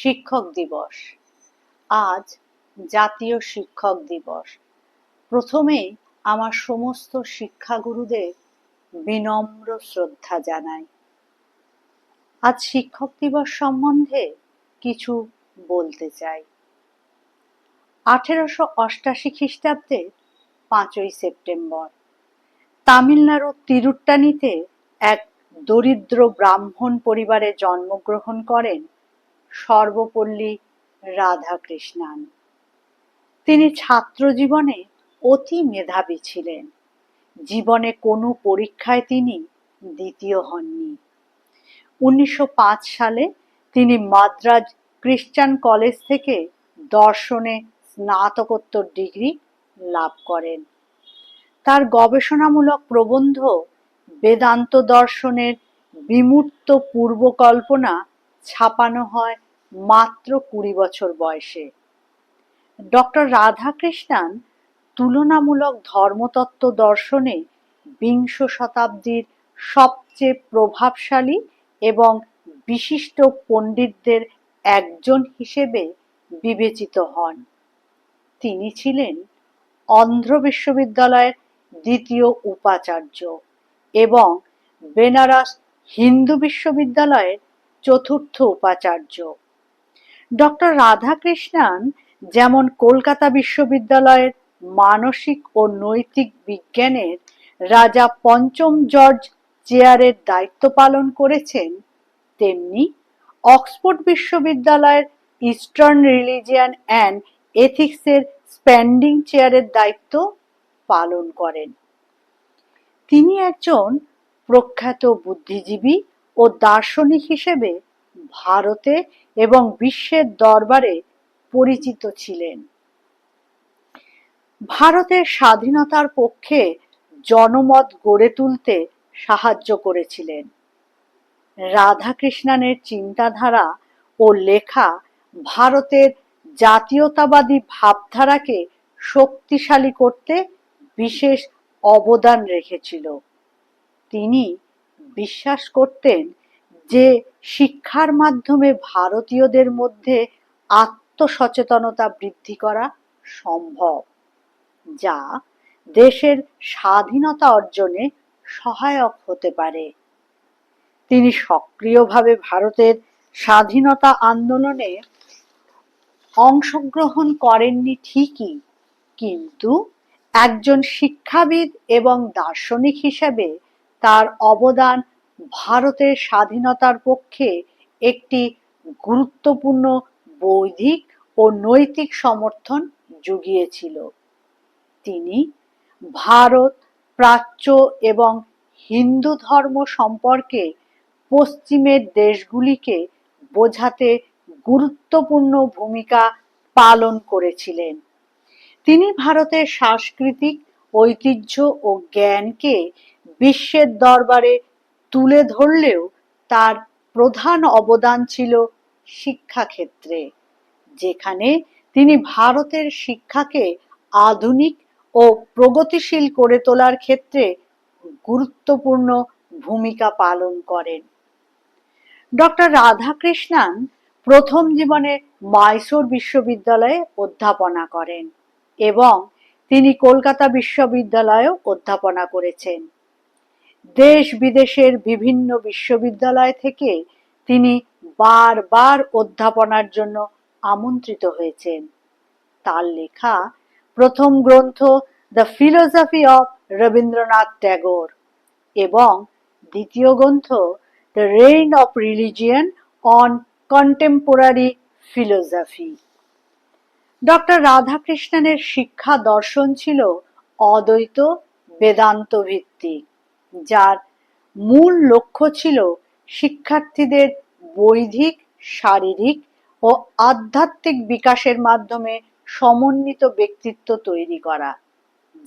শিক্ষক দিবস। আজ জাতীয় শিক্ষক দিবস। প্রথমেই আমার সমস্ত শিক্ষাগুরুদের বিনম্র শ্রদ্ধা জানাই। আজ শিক্ষক দিবস সম্বন্ধে কিছু বলতে চাই। আঠেরোশো অষ্টাশি খ্রিস্টাব্দে পাঁচই সেপ্টেম্বর তামিলনাড়ুর তিরুট্টানিতে এক দরিদ্র ব্রাহ্মণ পরিবারে জন্মগ্রহণ করেন সর্বপল্লী রাধাকৃষ্ণান। তিনি ছাত্র জীবনে অতি মেধাবী ছিলেন। জীবনে কোনো পরীক্ষায় তিনি দ্বিতীয় হননি। উনিশশো পাঁচ সালে তিনি মাদ্রাজ খ্রিস্টান কলেজ থেকে দর্শনে স্নাতকোত্তর ডিগ্রি লাভ করেন। তার গবেষণামূলক প্রবন্ধ বেদান্ত দর্শনের বিমূর্ত পূর্বকল্পনা ছাপানো হয় মাত্র কুড়ি বছর বয়সে। ডক্টর রাধাকৃষ্ণান তুলনামূলক ধর্মতত্ত্ব দর্শনে বিংশ শতাব্দীর সবচেয়ে প্রভাবশালী এবং বিশিষ্ট পণ্ডিতদের একজন হিসেবে বিবেচিত হন। তিনি ছিলেন অন্ধ্র বিশ্ববিদ্যালয়ের দ্বিতীয় উপাচার্য এবং বেনারস হিন্দু বিশ্ববিদ্যালয়ের চতুর্থ উপাচার্য। ডক্টর রাধাকৃষ্ণান যেমন কলকাতা বিশ্ববিদ্যালয়ের মানসিক ও নৈতিক বিজ্ঞানের রাজা পঞ্চম জর্জ চেয়ারের দায়িত্ব পালন করেছেন, তেমনি অক্সফোর্ড বিশ্ববিদ্যালয়ের ইস্টার্ন রিলিজিয়ান অ্যান্ড এথিক্সের স্প্যান্ডিং চেয়ারের দায়িত্ব পালন করেন। তিনি একজন প্রখ্যাত বুদ্ধিজীবী ও দার্শনিক হিসেবে ভারতে এবং বিশ্বের দরবারে পরিচিত ছিলেন। ভারতের স্বাধীনতার পক্ষে জনমত গড়ে তুলতে সাহায্য করেছিলেন। রাধাকৃষ্ণানের চিন্তাধারা ও লেখা ভারতের জাতীয়তাবাদী ভাবধারাকে শক্তিশালী করতে বিশেষ অবদান রেখেছিল। তিনি বিশ্বাস করতেন যে শিক্ষার মাধ্যমে ভারতীয়দের মধ্যে আত্মসচেতনতা বৃদ্ধি করা সম্ভব, যা দেশের স্বাধীনতা অর্জনে সহায়ক হতে পারে। তিনি সক্রিয়ভাবে ভারতের স্বাধীনতা আন্দোলনে অংশগ্রহণ করেননি ঠিকই, কিন্তু একজন শিক্ষাবিদ এবং দার্শনিক হিসেবে তার অবদান ভারতের স্বাধীনতার পক্ষে একটি গুরুত্বপূর্ণ বৌদ্ধিক ও নৈতিক সমর্থন জুগিয়েছিল। তিনি ভারত, প্রাচ্য এবং হিন্দু ধর্ম সম্পর্কে পশ্চিমের দেশগুলিকে বোঝাতে গুরুত্বপূর্ণ ভূমিকা পালন করেছিলেন। তিনি ভারতের সাংস্কৃতিক ঐতিহ্য ও জ্ঞানকে বিশ্বের দরবারে তুলে ধরলেও তার প্রধান অবদান ছিল শিক্ষাক্ষেত্রে, যেখানে তিনি ভারতের শিক্ষাকে আধুনিক ও প্রগতিশীল করে তোলার ক্ষেত্রে গুরুত্বপূর্ণ ভূমিকা পালন করেন। ডক্টর রাধাকৃষ্ণান প্রথম জীবনে মাইসোর বিশ্ববিদ্যালয়ে অধ্যাপনা করেন এবং তিনি কলকাতা বিশ্ববিদ্যালয়েও অধ্যাপনা করেছেন। দেশ বিদেশের বিভিন্ন বিশ্ববিদ্যালয় থেকে তিনি বারবার অধ্যাপনার জন্য আমন্ত্রিত হয়েছেন। তার লেখা প্রথম গ্রন্থ the philosophy of Rabindranath Tagore এবং দ্বিতীয় গ্রন্থ the reign of religion on contemporary philosophy doctor রাধাকৃষ্ণনের শিক্ষা দর্শন ছিল অদ্বৈত বেদান্ত ভিত্তিক যার মূল লক্ষ্য ছিল শিক্ষার্থীদের বৈধিক শারীরিক ও আধ্যাত্মিক বিকাশের মাধ্যমে সমন্বিত ব্যক্তিত্ব তৈরি করা,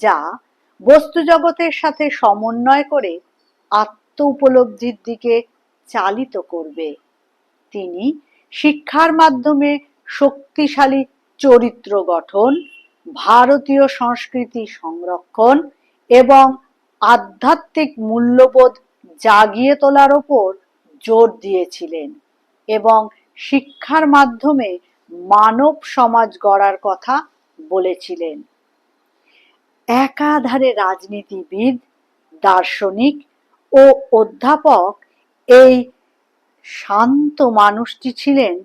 যা বস্তু জগতের সাথে সমন্বয় করে আত্ম উপলব্ধির দিকে চালিত করবে। তিনি শিক্ষার মাধ্যমে শক্তিশালী চরিত্র গঠন, ভারতীয় সংস্কৃতি সংরক্ষণ এবং আধ্যাত্মিক মূল্যবোধ জাগিয়ে তোলার ওপর জোর দিয়েছিলেন এবং শিক্ষার মাধ্যমে মানব সমাজ গড়ার কথা বলেছিলেন। একাধারে রাজনীতিবিদ, দার্শনিক ও অধ্যাপক এই শান্ত মানুষটি ছিলেন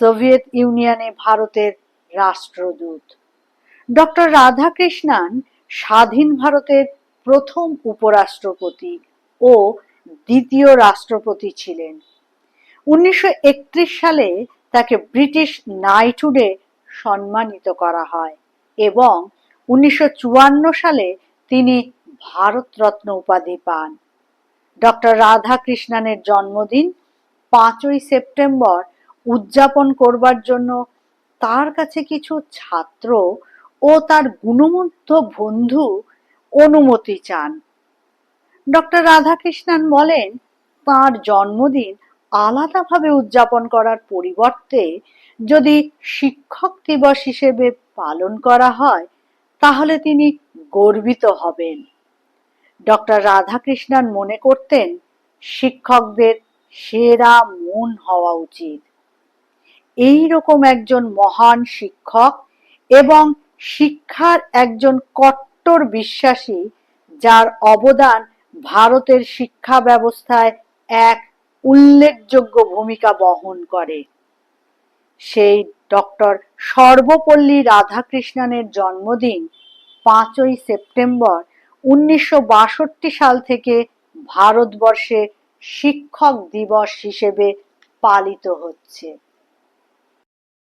সোভিয়েত ইউনিয়নে ভারতের রাষ্ট্রদূত। ডক্টর রাধাকৃষ্ণান স্বাধীন ভারতের প্রথম উপরাষ্ট্রপতি ও দ্বিতীয় রাষ্ট্রপতি ছিলেন। উনিশশো একত্রিশ সালে তাকে ব্রিটিশ নাইটহুডে সম্মানিত করা হয় এবং উনিশশো চুয়ান্ন সালে তিনি ভারতরত্ন উপাধি পান। ডক্টর রাধাকৃষ্ণানের জন্মদিন পাঁচই সেপ্টেম্বর উদযাপন করবার জন্য তার কাছে কিছু ছাত্র ও তার গুণমুগ্ধ বন্ধু অনুমতি চান। ডক্টর রাধাকৃষ্ণান বলেন, তার জন্মদিন আলাদাভাবে উদযাপন করার পরিবর্তে যদি শিক্ষক দিবস হিসেবে পালন করা হয়, তাহলে তিনি গর্বিত হবেন। ডক্টর রাধাকৃষ্ণন মনে করতেন, শিক্ষকদের সেরা মন হওয়া উচিত। এই রকম একজন মহান শিক্ষক এবং শিক্ষার একজন কট্টর বিশ্বাসী, যার অবদান ভারতের শিক্ষা ব্যবস্থায় এক উল্লেখযোগ্য ভূমিকা বহন করে। সেই ডক্টর সর্বপল্লী রাধাকৃষ্ণনের জন্মদিন পাঁচই সেপ্টেম্বর উনিশশো বাষট্টি সাল থেকে ভারতবর্ষে শিক্ষক দিবস হিসেবে পালিত হচ্ছে।